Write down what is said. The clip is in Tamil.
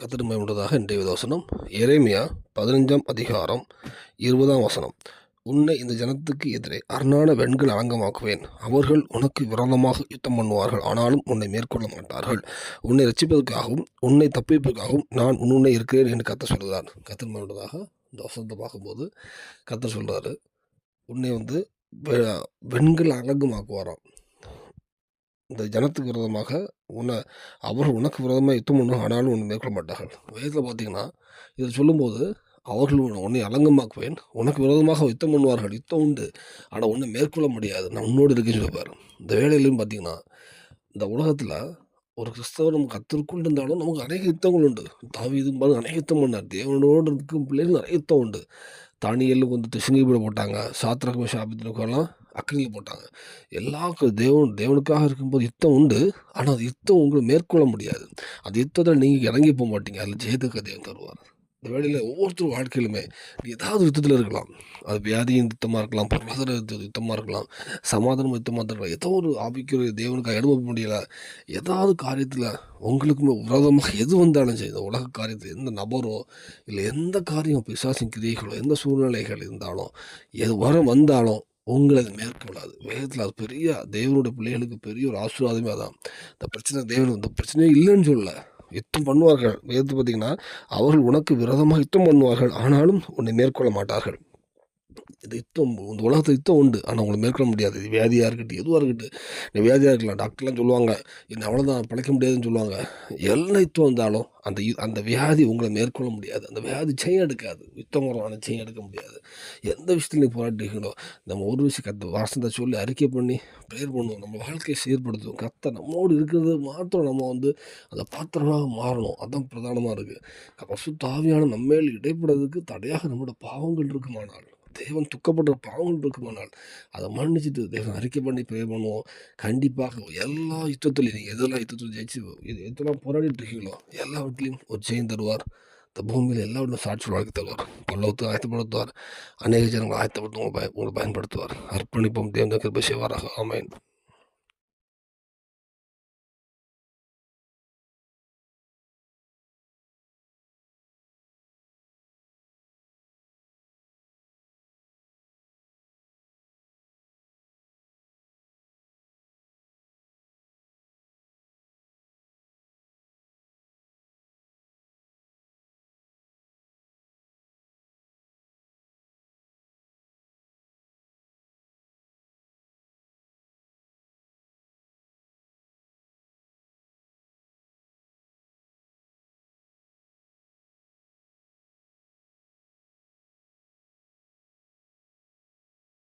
கத்திரமயமுள்ளதாக இன்றைய தோசனம் எரேமியா பதினஞ்சாம் அதிகாரம் இருபதாம் வசனம். உன்னை இந்த ஜனத்துக்கு எதிரே அரணான வெண்கள் அலங்கமாக்குவேன். அவர்கள் உனக்கு விரோதமாக யுத்தம் பண்ணுவார்கள். ஆனாலும் உன்னை மேற்கொள்ள மாட்டார்கள். உன்னை ரசிப்பதற்காகவும் உன்னை தப்பிப்பதற்காகவும் நான் உன்னை இருக்கிறேன் என்று கத்த சொல்கிறார். கத்திரமயமுள்ளதாக இந்த வசனத்தை பார்க்கும்போது கத்த சொல்கிறாரு. உன்னை வந்து வெண்கள் அலங்கமாக்குவாராம். இந்த ஜனத்துக்கு விரதமாக உன்னை அவர்கள் உனக்கு விரதமாக யுத்தம் பண்ணும் ஆனாலும் ஒன்று மேற்கொள்ள மாட்டார்கள். வேதத்தில் பார்த்தீங்கன்னா இதை சொல்லும்போது அவர்கள் உன்னை- உன்னை அலங்கமாக்குவேன் உனக்கு விரோதமாக யுத்தம் பண்ணுவார்கள் யுத்தம் உண்டு ஆனால் உன்னை மேற்கொள்ள முடியாது. நான் உன்னோடு இருக்கேன்னு சொல்லுவார் இந்த வேலையிலும் பார்த்தீங்கன்னா இந்த உலகத்தில் ஒரு கிறிஸ்தவர் நம்ம கத்திற்குள் இருந்தாலும் நமக்கு அநேக யுத்தங்கள் உண்டு. தாவி இது பாருங்க அநேக யுத்தம் பண்ணார். தேவனோடு இருக்கும் பிள்ளைகள் நிறைய யுத்தம் உண்டு. தானியலுக்கு வந்து சிங்கிப்பட போட்டாங்க சாத்திரக்கு ஷாபித்தினுக்கெல்லாம் அக்னியில் போட்டாங்க. எல்லா தேவன் தேவனுக்காக இருக்கும்போது யுத்தம் உண்டு ஆனால் அது யுத்தம் உங்களை மேற்கொள்ள முடியாது. அந்த யுத்தத்தில் நீங்கள் இறங்கி போக மாட்டீங்க அதில் ஜெயத்துக்கு தேவன் தருவார். இந்த வேலையில் ஒவ்வொருத்தரும் வாழ்க்கையிலுமே ஏதாவது யுத்தத்தில் இருக்கலாம். அது வியாதியின் யுத்தமாக இருக்கலாம் பொருளாதார யுத்தமாக இருக்கலாம் சமாதானம் யுத்தமாக இருக்கலாம். ஏதோ ஒரு ஆபிக்கிற தேவனுக்கு எடுக்க முடியல. ஏதாவது காரியத்தில் உங்களுக்குமே விரோதமாக எது வந்தாலும் சரி இந்த உலக காரியத்தில் எந்த நபரோ இல்லை எந்த காரியம் பிசாசின் கிரியைகளோ எந்த சூழ்நிலைகள் இருந்தாலும் எது வரம் வந்தாலும் உங்களை அது மேற்கொள்ளாது வேதத்தில் அது பெரிய தேவனுடைய பிள்ளைகளுக்கு பெரிய ஒரு ஆசீர்வாதமே அதான். இந்த பிரச்சனை தேவன் இந்த பிரச்சனையே இல்லைன்னு சொல்லலை. யுத்தம் பண்ணுவார்கள். எது பார்த்தீங்கன்னா அவர்கள் உனக்கு விரோதமாக யுத்தம் பண்ணுவார்கள். ஆனாலும் உன்னை மேற்கொள்ள மாட்டார்கள். இது யுத்தம் இந்த உலகத்தில் யுத்தம் உண்டு. ஆனால் உங்களை மேற்கொள்ள முடியாது. இது வியாதியாக இருக்கட்டும் எதுவாக இருக்கட்டும். இந்த வியாதியாக இருக்கலாம் டாக்டர்லாம் சொல்லுவாங்க என்ன அவ்வளோதான் பிழைக்க முடியாதுன்னு சொல்லுவாங்க. என்ன யுத்தம் வந்தாலும் அந்த யு- அந்த வியாதி உங்களை மேற்கொள்ள முடியாது. அந்த வியாதி செயின் எடுக்காது. யுத்தம் வரும் ஆனால் செயின் எடுக்க முடியாது. எந்த விஷயத்தில் நீ போராட்டிங்களோ நம்ம ஒரு விஷயம் கத்த வாசனத்தை சொல்லி அறிக்கை பண்ணி ப்ரேயர் பண்ணுவோம். நம்ம வாழ்க்கையை சீர்படுத்துவோம். கத்த நம்மோடு இருக்கிறது மாத்திரம் நம்ம வந்து அந்த பாத்திரமாக மாறணும். அதுதான் பிரதானமாக இருக்குது பசு தாவியான நம்மேல் இடைப்படுறதுக்கு தடையாக நம்மளோட பாவங்கள் இருக்குமானால் தேவன் துக்கப்படுற பாவங்கள் இருக்குமானால் அதை மன்னிச்சுட்டு தேவன் அறிக்கை பண்ணி ப்ரே பண்ணுவோம். கண்டிப்பாக எல்லா யுத்தத்துலையும் நீங்கள் எதெல்லாம் யுத்தத்தில் ஜெயிச்சு இது எதெல்லாம் போராடிட்டு இருக்கீங்களோ எல்லா வீட்லேயும் ஒரு ஜெயம் தருவார். இந்த பூமியில் எல்லா ஒன்றும் சாட்சி வாழ்க்கை தருவார். பல்லவத்தை ஆயத்தப்படுத்துவார். அநேக ஜனங்கள் ஆயத்தப்படுத்த உங்களை பயன்படுத்துவார். அர்ப்பணிப்போம். தேவன் கிருபை செய்வாராக. ஆமென்.